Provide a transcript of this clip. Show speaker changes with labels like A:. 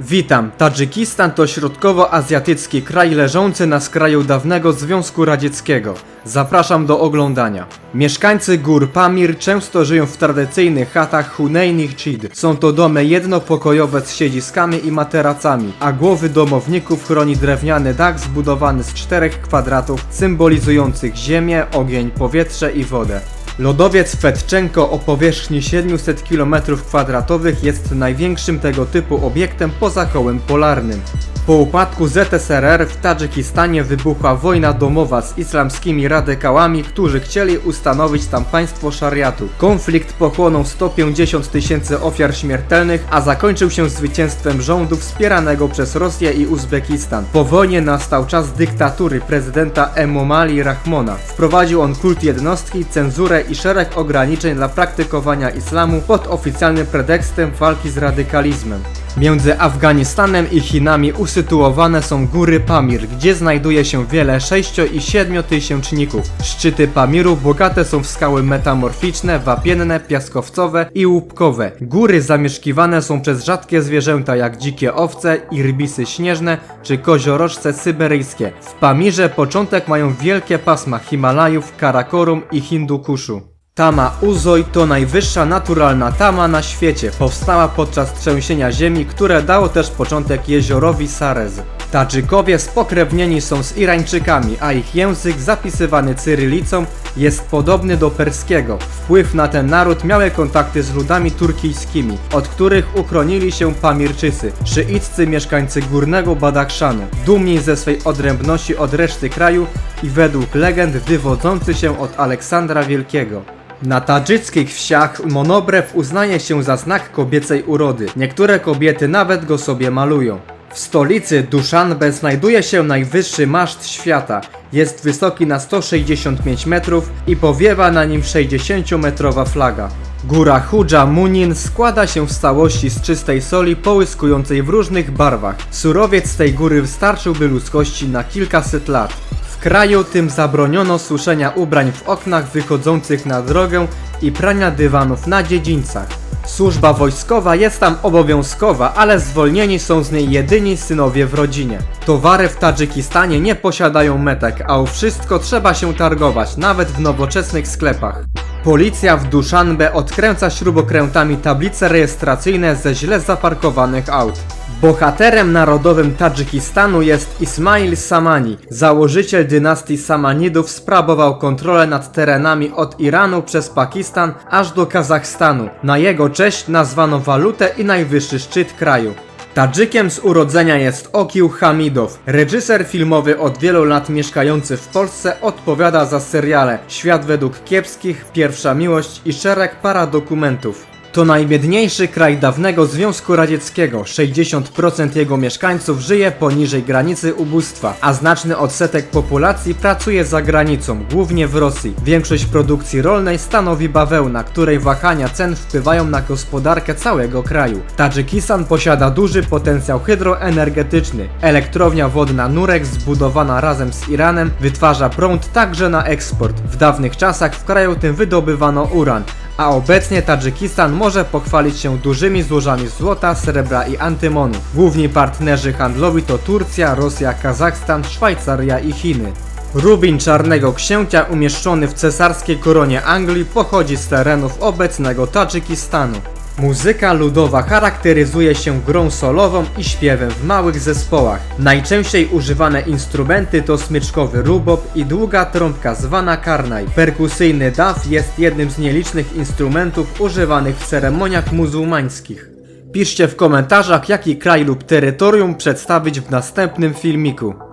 A: Witam. Tadżykistan to środkowoazjatycki kraj leżący na skraju dawnego Związku Radzieckiego. Zapraszam do oglądania. Mieszkańcy gór Pamir często żyją w tradycyjnych chatach Huneynih Chid. Są to domy jednopokojowe z siedziskami i materacami, a głowy domowników chroni drewniany dach zbudowany z czterech kwadratów symbolizujących ziemię, ogień, powietrze i wodę. Lodowiec Fetczenko o powierzchni 700 km2 jest największym tego typu obiektem poza kołem polarnym. Po upadku ZSRR w Tadżykistanie wybuchła wojna domowa z islamskimi radykałami, którzy chcieli ustanowić tam państwo szariatu. Konflikt pochłonął 150 tysięcy ofiar śmiertelnych, a zakończył się zwycięstwem rządu wspieranego przez Rosję i Uzbekistan. Po wojnie nastał czas dyktatury prezydenta Emomali Rahmona. Wprowadził on kult jednostki, cenzurę i szereg ograniczeń dla praktykowania islamu pod oficjalnym pretekstem walki z radykalizmem. Między Afganistanem i Chinami usytuowane są góry Pamir, gdzie znajduje się wiele 6 i 7 tysięczników. Szczyty Pamiru bogate są w skały metamorficzne, wapienne, piaskowcowe i łupkowe. Góry zamieszkiwane są przez rzadkie zwierzęta jak dzikie owce, irbisy śnieżne czy koziorożce syberyjskie. W Pamirze początek mają wielkie pasma Himalajów, Karakorum i Hindukuszu. Tama Uzoj to najwyższa naturalna tama na świecie. Powstała podczas trzęsienia ziemi, które dało też początek jeziorowi Sarez. Tadżykowie spokrewnieni są z Irańczykami, a ich język zapisywany cyrylicą jest podobny do perskiego. Wpływ na ten naród miały kontakty z ludami turkijskimi, od których uchronili się Pamirczycy, szyiccy mieszkańcy górnego Badachszanu, dumni ze swej odrębności od reszty kraju i według legend wywodzący się od Aleksandra Wielkiego. Na tadżyckich wsiach monobrew uznaje się za znak kobiecej urody. Niektóre kobiety nawet go sobie malują. W stolicy Duszanbe znajduje się najwyższy maszt świata. Jest wysoki na 165 metrów i powiewa na nim 60-metrowa flaga. Góra Hudża Munin składa się w całości z czystej soli połyskującej w różnych barwach. Surowiec tej góry wystarczyłby ludzkości na kilkaset lat. Kraju tym zabroniono suszenia ubrań w oknach wychodzących na drogę i prania dywanów na dziedzińcach. Służba wojskowa jest tam obowiązkowa, ale zwolnieni są z niej jedyni synowie w rodzinie. Towary w Tadżykistanie nie posiadają metek, a o wszystko trzeba się targować, nawet w nowoczesnych sklepach. Policja w Duszanbe odkręca śrubokrętami tablice rejestracyjne ze źle zaparkowanych aut. Bohaterem narodowym Tadżykistanu jest Ismail Samani. Założyciel dynastii Samanidów sprawował kontrolę nad terenami od Iranu przez Pakistan aż do Kazachstanu. Na jego cześć nazwano walutę i najwyższy szczyt kraju. Tadżykiem z urodzenia jest Okił Hamidow. Reżyser filmowy od wielu lat mieszkający w Polsce odpowiada za seriale Świat według kiepskich, Pierwsza miłość i szereg paradokumentów. To najbiedniejszy kraj dawnego Związku Radzieckiego. 60% jego mieszkańców żyje poniżej granicy ubóstwa, a znaczny odsetek populacji pracuje za granicą, głównie w Rosji. Większość produkcji rolnej stanowi bawełna, której wahania cen wpływają na gospodarkę całego kraju. Tadżykistan posiada duży potencjał hydroenergetyczny. Elektrownia wodna Nurek zbudowana razem z Iranem wytwarza prąd także na eksport. W dawnych czasach w kraju tym wydobywano uran, a obecnie Tadżykistan może pochwalić się dużymi złożami złota, srebra i antymonu. Główni partnerzy handlowi to Turcja, Rosja, Kazachstan, Szwajcaria i Chiny. Rubin Czarnego Księcia umieszczony w cesarskiej koronie Anglii pochodzi z terenów obecnego Tadżykistanu. Muzyka ludowa charakteryzuje się grą solową i śpiewem w małych zespołach. Najczęściej używane instrumenty to smyczkowy rubop i długa trąbka zwana karnaj. Perkusyjny daf jest jednym z nielicznych instrumentów używanych w ceremoniach muzułmańskich. Piszcie w komentarzach jaki kraj lub terytorium przedstawić w następnym filmiku.